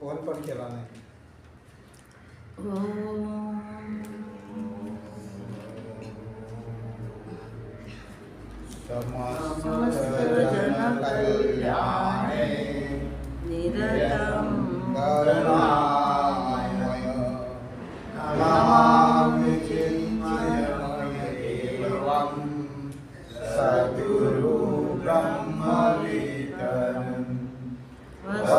Phone पण केला नाही समस्त जनकल्याणे। निरतं।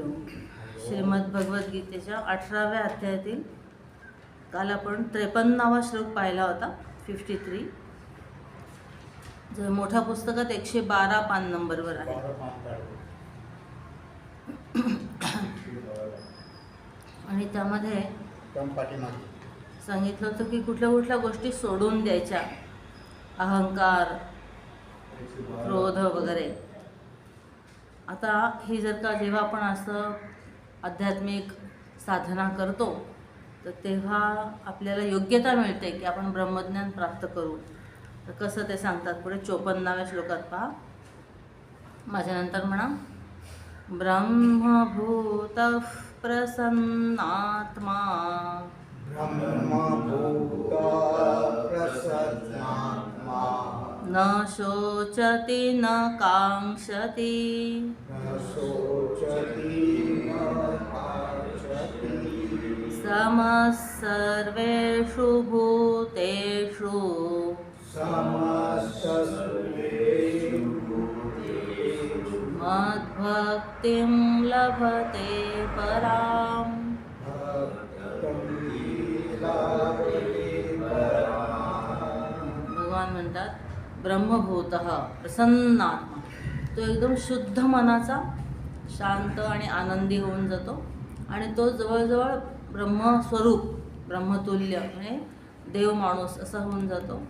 हरिओम श्रीमद भगवद्गीतेच्या अठराव्या अध्यायातील काल आपण त्रेपन्नावा श्लोक पाहिला होता फिफ्टी थ्री जो मोठ्या पुस्तकात एकशे बारा पान नंबरवर आहे. आणि त्यामध्ये सांगितलं होतं की कुठल्या कुठल्या गोष्टी सोडून द्यायच्या. अहंकार क्रोध वगैरे. आता ही जर का जेव्हा आपण असं आध्यात्मिक साधना करतो तर तेव्हा आपल्याला योग्यता मिळते की आपण ब्रह्मज्ञान प्राप्त करू. तर कसं ते सांगतात पुढे? चोपन्नाव्या श्लोकात पहा. माझ्यानंतर म्हणा. ब्रह्मभूत प्रसन्नात्मा. ब्रह्मभूता प्रसन्नात्मा न शोचति न काङ्क्षति। समः सर्वेषु भूतेषु। मद्भक्तिं लभते पराम्। भगवान म्हणतात ब्रह्मभूत प्रसन्नात्मा. तो एकदम शुद्ध मनाचा शांत आणि आनंदी होऊन जातो. आणि तो जवळजवळ ब्रह्मस्वरूप ब्रह्मतुल्य म्हणजे देव माणूस असा होऊन जातो.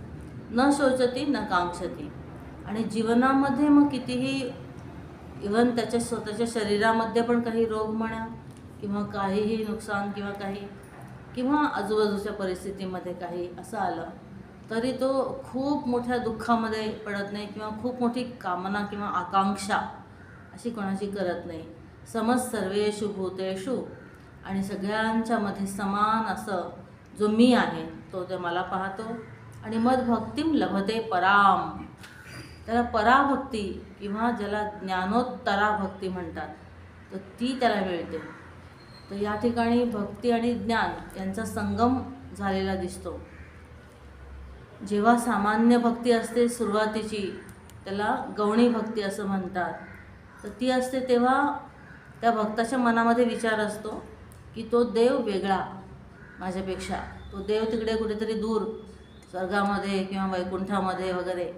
न शोचती न कांक्षती. आणि जीवनामध्ये मग कितीही इवन त्याच्या स्वतःच्या शरीरामध्ये पण काही रोग म्हणा किंवा काहीही नुकसान किंवा काही किंवा आजूबाजूच्या परिस्थितीमध्ये काही असं आलं. तरी तो खूप मोठ्या दुःखामध्ये पडत नाही किंवा खूप मोठी कामना किंवा आकांक्षा अशी कोणाची करत नाही. समज सर्वेषु भूतेषु आणि सगळ्यांच्यामध्ये समान असं जो मी आहे तो ते मला पाहतो. आणि मद भक्तीम लभते पराम. त्याला पराभक्ती किंवा ज्याला ज्ञानोत्तरा भक्ती म्हणतात तर ती त्याला मिळते. तर या ठिकाणी भक्ती आणि ज्ञान यांचा संगम झालेला दिसतो. जेव्हा सामान्य भक्ती असते सुरुवातीची त्याला गवणी भक्ती असं म्हणतात. तर ती असते तेव्हा त्या भक्ताच्या मनामध्ये विचार असतो की तो देव वेगळा माझ्यापेक्षा. तो देव तिकडे कुठेतरी दूर स्वर्गामध्ये किंवा वैकुंठामध्ये वगैरे.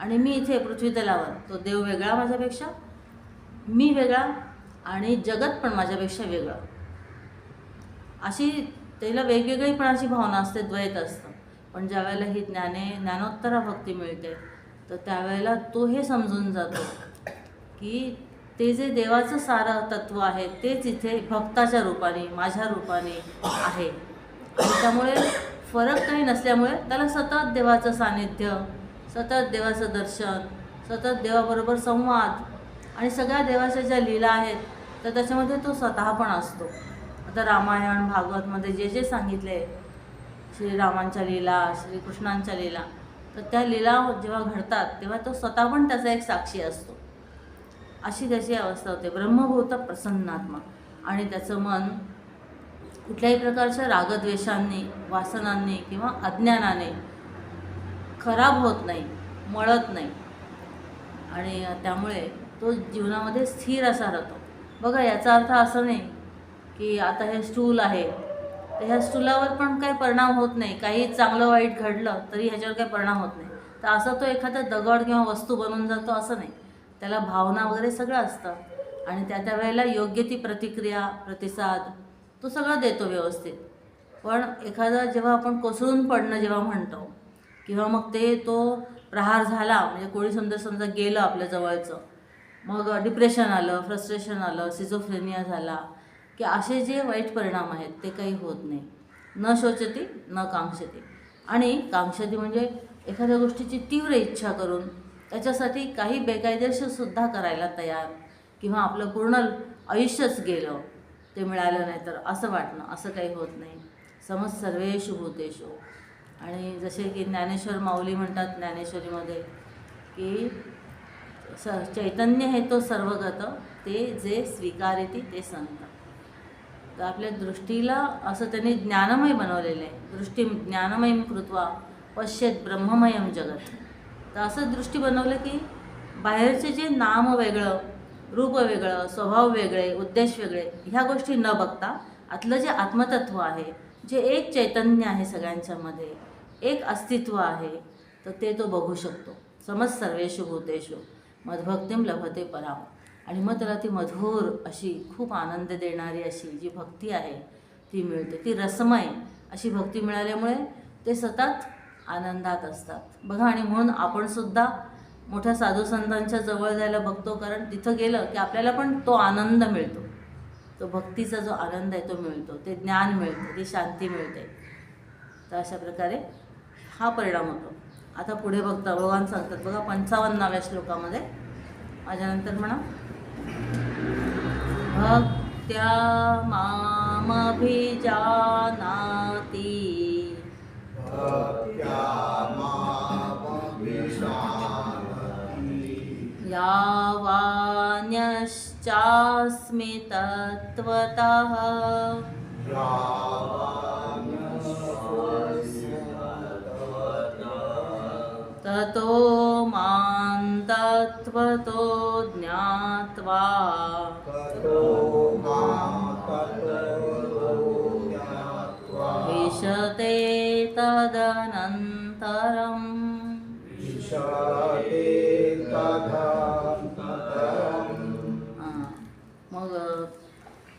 आणि मी इथे पृथ्वीतलावर तो देव वेगळा माझ्यापेक्षा मी वेगळा आणि जगत पण माझ्यापेक्षा वेगळं. अशी त्याला वेगवेगळीपणाची भावना असते द्वैत असतं. पण ज्यावेळेला ही ज्ञाने ज्ञानोत्तरा भक्ती मिळते तर त्यावेळेला तो हे समजून जातो की ते जे देवाचं सारं तत्त्व आहे तेच इथे भक्ताच्या रूपाने माझ्या रूपाने आहे. त्यामुळे फरक काही नसल्यामुळे त्याला सतत देवाचं सान्निध्य सतत देवाचं दर्शन सतत देवाबरोबर संवाद आणि सगळ्या देवाच्या ज्या लीला आहेत तर त्याच्यामध्ये तो स्वतः पण असतो. आता रामायण भागवतमध्ये जे जे सांगितले श्रीरामांच्या लीला श्रीकृष्णांच्या लीला. तर त्या लीला जेव्हा घडतात तेव्हा तो स्वतः पण त्याचा एक साक्षी असतो. अशी त्याची अवस्था होते. ब्रह्मभूत प्रसन्नात्मा. आणि त्याचं मन कुठल्याही प्रकारच्या रागद्वेषांनी वासनांनी किंवा अज्ञानाने खराब होत नाही मळत नाही. आणि त्यामुळे तो जीवनामध्ये स्थिर असा राहतो. बघा याचा अर्थ असं नाही की आता हे स्टूल आहे तर ह्या स्थूलावर पण काही परिणाम होत नाही. काही चांगलं वाईट घडलं तरी ह्याच्यावर काही परिणाम होत नाही. तर असा तो एखादा दगड किंवा वस्तू बनून जातो असं नाही. त्याला भावना वगैरे सगळं असतं. आणि त्या त्या वेळेला योग्य ती प्रतिक्रिया प्रतिसाद तो सगळं देतो व्यवस्थित. पण एखादा जेव्हा आपण कोसळून पडणं जेव्हा म्हणतो किंवा मग ते तो प्रहार झाला म्हणजे कोणी समजा समजा गेलं आपल्या जवळचं मग डिप्रेशन आलं फ्रस्ट्रेशन आलं सिझोफ्रेनिया झाला की असे जे वाईट परिणाम आहेत ते काही होत नाही. न शोचते न कांक्षती. आणि कांक्षती म्हणजे एखाद्या गोष्टीची तीव्र इच्छा करून त्याच्यासाठी काही बेकायदेशीरसुद्धा करायला तयार किंवा आपलं पूर्ण आयुष्यच गेलं ते मिळालं नाही तर असं वाटणं असं काही होत नाही. समज सर्वेषु भूतेषु. आणि जसे की ज्ञानेश्वर माऊली म्हणतात ज्ञानेश्वरीमध्ये की स चैतन्य हे तो सर्वगत ते जे स्वीकारिती ते संत. तर आपल्या दृष्टीला असं त्यांनी ज्ञानमय बनवलेलं आहे. दृष्टी ज्ञानमयम कृत्वा पश्यत ब्रह्ममयम जगत. तर असं दृष्टी बनवलं की बाहेरचे जे नाम वेगळं रूप वेगळं स्वभाव वेगळे उद्देश वेगळे ह्या गोष्टी न बघता आतलं जे आत्मतत्व आहे जे एक चैतन्य आहे सगळ्यांच्यामध्ये एक अस्तित्व आहे तर ते तो बघू शकतो. समज सर्वेषु भूतेषु. मधभक्तीम लभते पराम. आणि मग त्याला ती मधुर अशी खूप आनंद देणारी अशी जी भक्ती आहे ती मिळते. ती रसमय अशी भक्ती मिळाल्यामुळे ते सतत आनंदात असतात. बघा आणि म्हणून आपणसुद्धा मोठ्या साधू संतांच्या जवळ जायला बघतो कारण तिथं गेलं की आपल्याला पण तो आनंद मिळतो. तो भक्तीचा जो आनंद आहे तो मिळतो. ते ज्ञान मिळतं ती शांती मिळते. तर अशा प्रकारे हा परिणाम होतो. आता पुढे बघता भगवान सांगतात बघा पंचावन्नाव्या श्लोकामध्ये. माझ्यानंतर म्हणा. भक्त्या मामभिजानाति। यावान्यश्चास्मि तत्त्वतः। ततो मां तत्त्वतो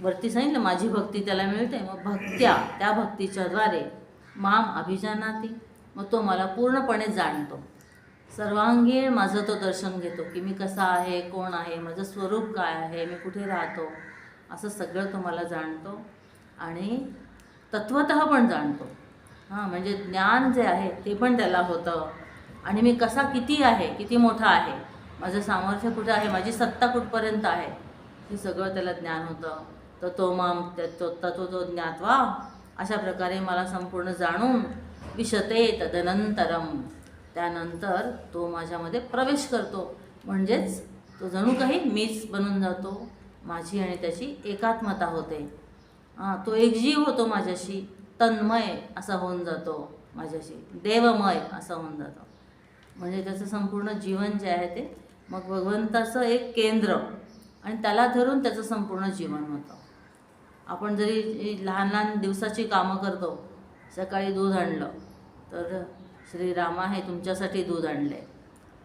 वरती सांगितलं माझी भक्ती त्याला मिळते. मग भक्त्या त्या भक्तीच्याद्वारे माम अभिजानाती मग तो मला पूर्णपणे जाणतो. सर्वांगीण माझं तो दर्शन घेतो की मी कसा आहे कोण आहे माझं स्वरूप काय आहे मी कुठे राहतो? असं सगळं तो मला जाणतो आणि तत्वत पण जाणतो. हां म्हणजे ज्ञान जे आहे ते पण त्याला होतं. आणि मी कसा किती आहे किती मोठा आहे माझं सामर्थ्य कुठं आहे माझी सत्ता कुठपर्यंत आहे हे सगळं त्याला ज्ञान होतं. तर तो माम त्या- तो तत्व तो ज्ञात्वा अशा प्रकारे मला संपूर्ण जाणून विशते तदनंतरम. त्यानंतर तो माझ्यामध्ये प्रवेश करतो. म्हणजेच तो जणू काही मीच बनून जातो माझी आणि त्याची एकात्मता होते. हां तो एकजीव होतो माझ्याशी तन्मय असा होऊन जातो माझ्याशी देवमय असा होऊन जातो. म्हणजे त्याचं संपूर्ण जीवन जे आहे ते मग भगवंताचं एक केंद्र आणि त्याला धरून त्याचं संपूर्ण जीवन होतं. आपण जरी लहान लहान दिवसाची कामं करतो सकाळी दूध आणलं तर श्रीरामा हे तुमच्यासाठी दूध आणले.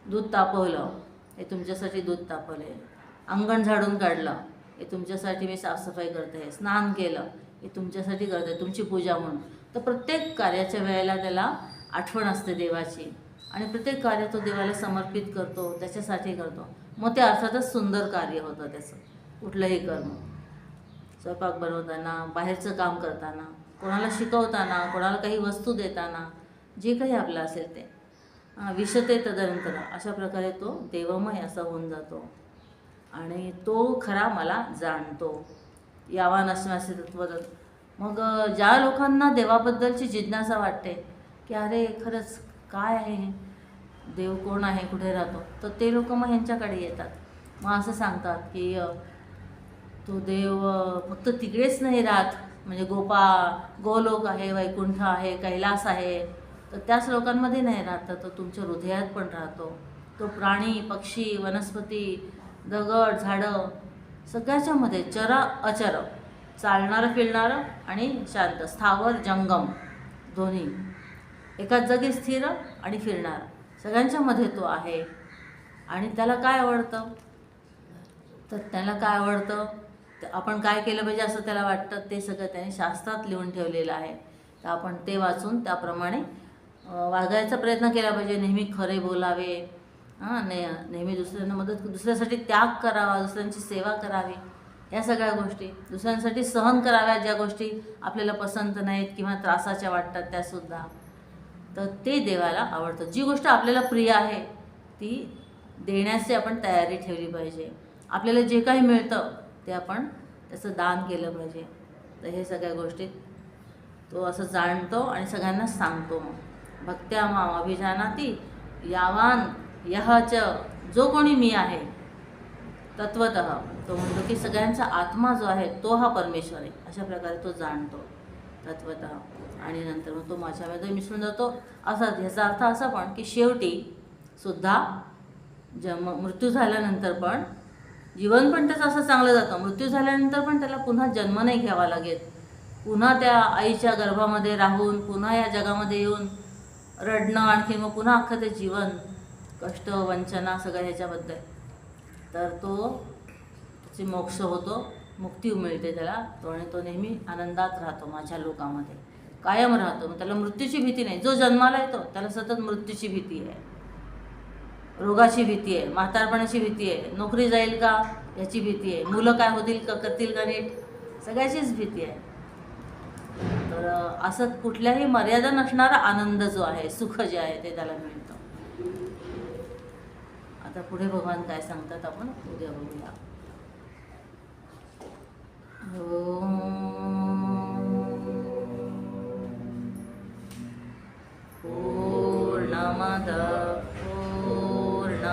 दूध तापवलं हे तुमच्यासाठी दूध तापवले. अंगण झाडून काढलं हे तुमच्यासाठी मी साफसफाई करते. स्नान केलं हे तुमच्यासाठी करते. तुमची पूजा म्हणून. तर प्रत्येक कार्याच्या वेळेला त्याला आठवण असते देवाची. आणि प्रत्येक कार्य तो देवाला समर्पित करतो त्याच्यासाठी करतो. मग ते अर्थातच सुंदर कार्य होतं त्याचं. कुठलंही कर्म. स्वयंपाक बनवताना बाहेरचं काम करताना कोणाला शिकवताना कोणाला काही वस्तू देताना जे काही आपलं असेल ते. विषते तदनंतर अशा प्रकारे तो देवमय असा होऊन जातो. आणि तो खरा मला जाणतो. यावा नसण्याचे तत्व मग ज्या लोकांना देवाबद्दलची जिज्ञासा वाटते की अरे खरंच काय आहे हे? देव कोण आहे? कुठे राहतो? तर ते लोक मग ह्यांच्याकडे येतात. मग असं सांगतात की तो देव फक्त तिकडेच नाही राहत. म्हणजे गोपा गोलोक आहे वैकुंठ आहे कैलास आहे. तर त्याच लोकांमध्ये नाही राहत. तर तो तुमच्या हृदयात पण राहतो. तो प्राणी पक्षी वनस्पती दगड झाडं सगळ्याच्यामध्ये चर अचर चालणारं फिरणारं आणि शांत स्थावर जंगम दोन्ही. एकाच जागी स्थिर आणि फिरणार. सगळ्यांच्यामध्ये तो आहे. आणि त्याला काय आवडतं? तर त्याला काय आवडतं? आपण काय केलं पाहिजे असं त्याला वाटतं ते सगळं त्याने शास्त्रात लिहून ठेवलेलं आहे. तर आपण ते वाचून त्याप्रमाणे वागायचा प्रयत्न केला पाहिजे नेहमी खरे बोलावे. हां ने नेहमी दुसऱ्यांना मदत दुसऱ्यासाठी त्याग करावा दुसऱ्यांची सेवा करावी. या सगळ्या गोष्टी दुसऱ्यांसाठी सहन कराव्या ज्या गोष्टी आपल्याला पसंत नाहीत किंवा त्रासाच्या वाटतात त्यासुद्धा. तर ते देवाला आवडतं. जी गोष्ट आपल्याला प्रिय आहे ती देण्याची आपण तयारी ठेवली पाहिजे. आपल्याला जे काही मिळतं ते आपण त्याचं दान केलं पाहिजे. तर हे सगळ्या गोष्टीत तो असं जाणतो आणि सगळ्यांना सांगतो मग. भक्त्या माव अभिजानाती यावान यहच जो कोणी मी आहे तत्वत तो म्हणतो की सगळ्यांचा आत्मा जो आहे तो हा परमेश्वर आहे. अशा प्रकारे तो जाणतो तत्वत आणि नंतर मग तो माझ्यामध्ये मिसळून जातो. असा ह्याचा अर्थ असा पण की शेवटी सुद्धा जन्म मृत्यू झाल्यानंतर पण जीवन पण त्याचं असं चांगलं जातं. मृत्यू झाल्यानंतर पण त्याला पुन्हा जन्म नाही घ्यावा लागेल. पुन्हा त्या आईच्या गर्भामध्ये राहून पुन्हा या जगामध्ये येऊन रडणं आणखी मग पुन्हा अख्खं ते जीवन कष्ट वंचना सगळं ह्याच्याबद्दल. तर तो त्याची मोक्ष होतो मुक्ती मिळते त्याला. तो आणि तो नेहमी आनंदात राहतो माझ्या लोकामध्ये. कायम राहतो. मग त्याला मृत्यूची भीती नाही. जो जन्माला येतो त्याला सतत मृत्यूची भीती आहे. रोगाची भीती आहे म्हातारपणाची भीती आहे नोकरी जाईल का याची भीती आहे मुलं काय होतील का करतील का नीट सगळ्याचीच भीती आहे. तर असं कुठल्याही मर्यादा नसणारा आनंद जो आहे सुख जे आहे ते त्याला मिळतं. आता पुढे भगवान काय सांगतात आपण उद्या बघूया. पूर्णमद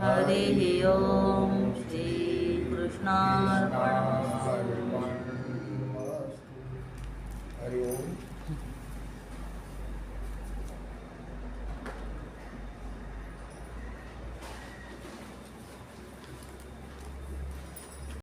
हरि ओम श्री श्रीकृष्णार्पणम्